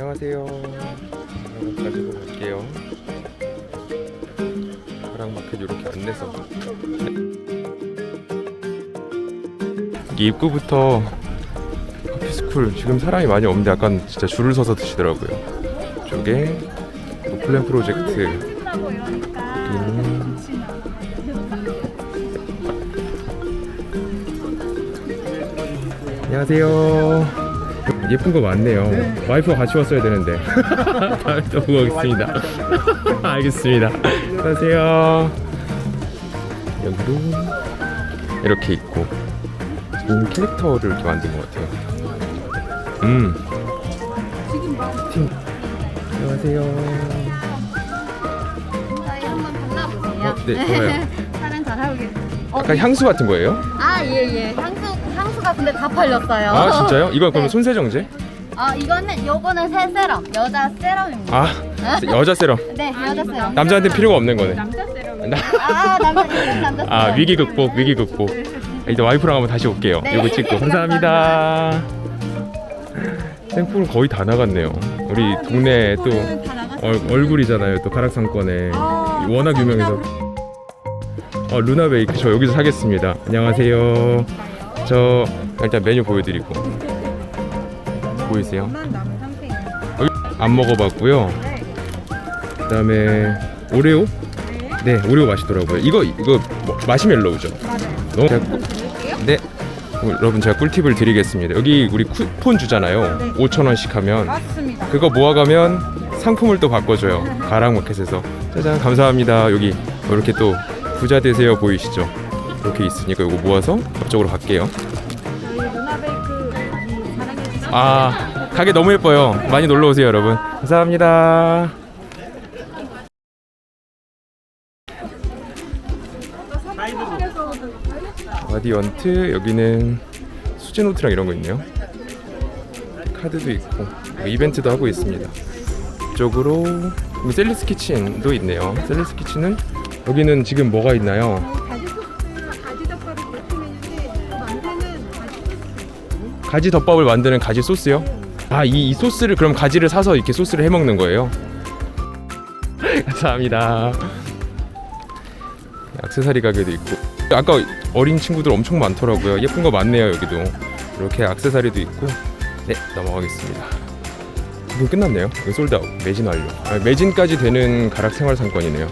안녕하세요. 한번 가지고 갈게요. 가랑 마켓 이렇게 안 내서. 이 입구부터 커피스쿨 지금 사람이 많이 없는데 약간 진짜 줄을 서서 드시더라고요. 이쪽에 노플랜 프로젝트 여기는 안녕하세요. 예쁜 거 많네요. 와이프가 같이 왔어야 되는데. 다음에 또 보고 오겠습니다. 알겠습니다. 안녕하세요. 여기도 이렇게 있고 좋은 캐릭터를 이렇게 만든 것 같아요. 음. 팀. 안녕하세요. 저희 한번 발라보세요. 어, 네, 좋아요. 촬영 잘 하고 계세요. 어, 약간 향수 같은 거예요? 아, 예, 예. 향수, 향수가 근데 다 팔렸어요. 아 진짜요? 이건 그러면 네. 손세정제? 아, 이거는, 요거는 새 세럼. 여자 세럼입니다. 아 여자 세럼. 네, 여자 세럼. 남자한테 필요가 없는 거네. 남자 세럼 나- 아, 남자, 세럼. 아 위기 극복 위기 극복 이제 와이프랑 한번 다시 올게요 네. 이거 찍고 감사합니다 샘플 거의 다 나갔네요 우리 동네 또 얼, 얼굴이잖아요 또 가락상권에 워낙 유명해서 어 루나 베이크 저 여기서 사겠습니다 안녕하세요 저 일단 메뉴 보여드리고. 보이세요? 남은 상태예요. 안 먹어봤고요. 그 다음에 오레오? 네. 오레오 맛있더라고요. 이거 이거 뭐, 마시멜로우죠? 너무 제가 꿀- 네. 어, 여러분 제가 꿀팁을 드리겠습니다. 여기 우리 쿠폰 주잖아요. 5천 원씩 하면. 맞습니다. 그거 모아가면 상품을 또 바꿔줘요. 가랑마켓에서. 짜잔 감사합니다. 여기 이렇게 또 부자 되세요 보이시죠 이렇게 있으니까 이거 모아서 앞쪽으로 갈게요. 아 가게 너무 예뻐요. 많이 놀러 오세요 여러분. 감사합니다. 라디언트 여기는 수제 노트랑 이런 거 있네요. 카드도 있고 뭐 이벤트도 하고 있습니다. 이쪽으로 셀리스 키친도 있네요. 셀리스 키친은 여기는 지금 뭐가 있나요 가지 덮밥을 만드는 가지 소스요? 아, 이, 이 소스를 그럼 가지를 사서 이렇게 소스를 해 먹는 거예요? 감사합니다. 액세서리 가게도 있고 아까 어린 친구들 엄청 많더라고요. 예쁜 거 많네요 여기도. 이렇게 액세서리도 있고 네 넘어가겠습니다. 이거 끝났네요. 이거 솔드아웃 매진 완료. 아, 매진까지 되는 가락 생활 상권이네요.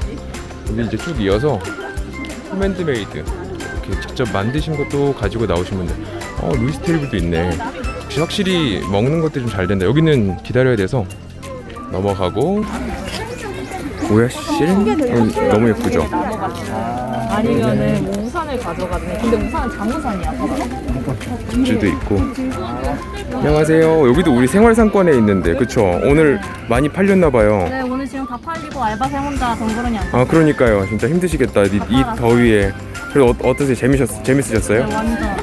여기 이제 쭉 이어서 홈핸드메이드 이렇게 직접 만드신 것도 가지고 나오신 분들. 어 루이스 테이블도 있네. 역시 확실히 먹는 것들이 좀 잘 된다. 여기는 기다려야 돼서 넘어가고 오야실 음, 너무 예쁘죠. 아니면은 뭐 우산을 가져가든 근데 우산은 장우산이야. 굿즈도 있고. 안녕하세요. 여기도 우리 생활상권에 있는데 그쵸? 오늘 많이 팔렸나 봐요. 네, 오늘 지금 다 팔리고 알바생 혼자 덩그러니 안아 그러니까요. 진짜 힘드시겠다. 이, 이 더위에. 그래도 어, 어떠세요? 재미셨 재밌으셨어요? 네.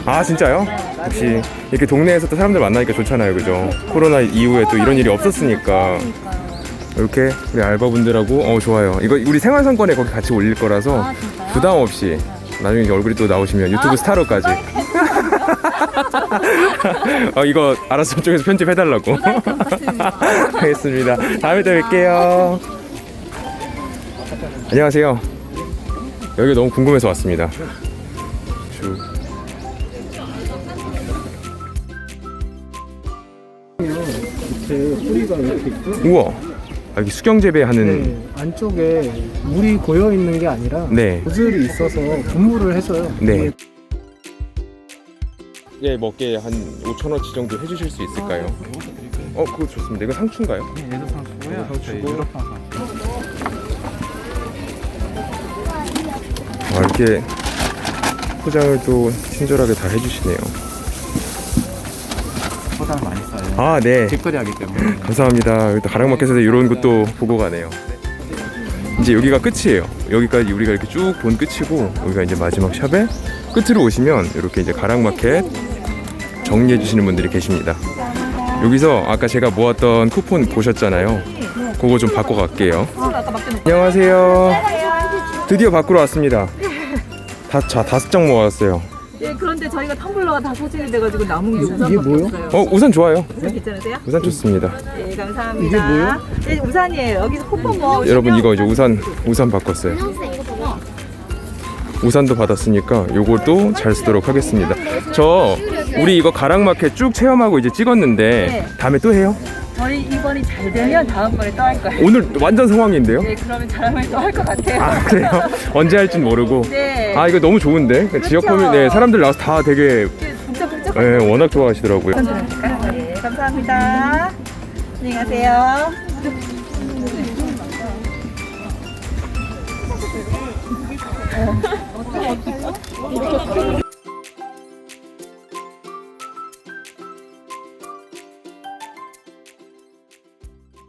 아 진짜요? 역시 이렇게 동네에서 또 사람들 만나니까 좋잖아요, 그죠? 코로나 이후에 또 이런 일이 없었으니까 이렇게 우리 알바분들하고 어 좋아요. 이거 우리 생활상권에 거기 같이 올릴 거라서 아? 부담 없이 나중에 이제 얼굴이 또 나오시면 유튜브 스타로까지. 어 이거 알아서 저쪽에서 편집해달라고. 알겠습니다. 다음에 또 뵐게요. 안녕하세요. 여기 너무 궁금해서 왔습니다. 쭉. 밑에 뿌리가 이렇게 있고 우와. 아, 여기 수경 재배하는 네, 안쪽에 물이 고여 있는 게 아니라 네. 노즐이 있어서 분무를 해줘요. 네. 예, 먹게 한 5천 원치 정도 해주실 수 있을까요? 어, 그거 좋습니다. 이거 상추인가요? 네, 얘도 상추고요. 상추고. 유럽 상추. 이렇게 포장을 또 친절하게 다 해주시네요. 포장 많이 써요. 아, 네. 직거래하기 때문에. 감사합니다. 여기 또 가랑마켓에서 이런 것도 보고 가네요. 이제 여기가 끝이에요. 여기까지 우리가 이렇게 쭉 본 끝이고 여기가 이제 마지막 샵에 끝으로 오시면 이렇게 이제 가랑마켓 정리해 주시는 분들이 계십니다. 여기서 아까 제가 모았던 쿠폰 보셨잖아요. 그거 좀 바꿔 갈게요. 안녕하세요. 드디어 밖으로 왔습니다. 다, 자, 다섯 장 모았어요. 예, 그런데 저희가 텀블러가 다 소진이 돼가지고 남은 게 우산밖에 이게 뭐예요? 없어요. 어 우산 좋아요. 우산 괜찮으세요? 우산 좋습니다. 네, 감사합니다. 이게 뭐예요? 네, 우산이에요. 여기서 콧범 뭐 여러분 이거 이제 우산 우산 바꿨어요. 우산도 받았으니까 요것도 잘 쓰도록 하겠습니다. 저 우리 이거 가랑마켓 쭉 체험하고 이제 찍었는데 네. 다음에 또 해요? 저희 이번이 잘 되면 다음번에 또 할 거예요. 오늘 완전 상황인데요? 네, 그러면 잘하면 또할 것 같아요. 아 그래요? 언제 할진 모르고. 네. 아 이거 너무 좋은데 지역 그렇죠. 코미 네 사람들 나와서 다 되게 진짜 복잡. 네, 워낙 좋아하시더라고요. 네, 감사합니다. 안녕히 가세요.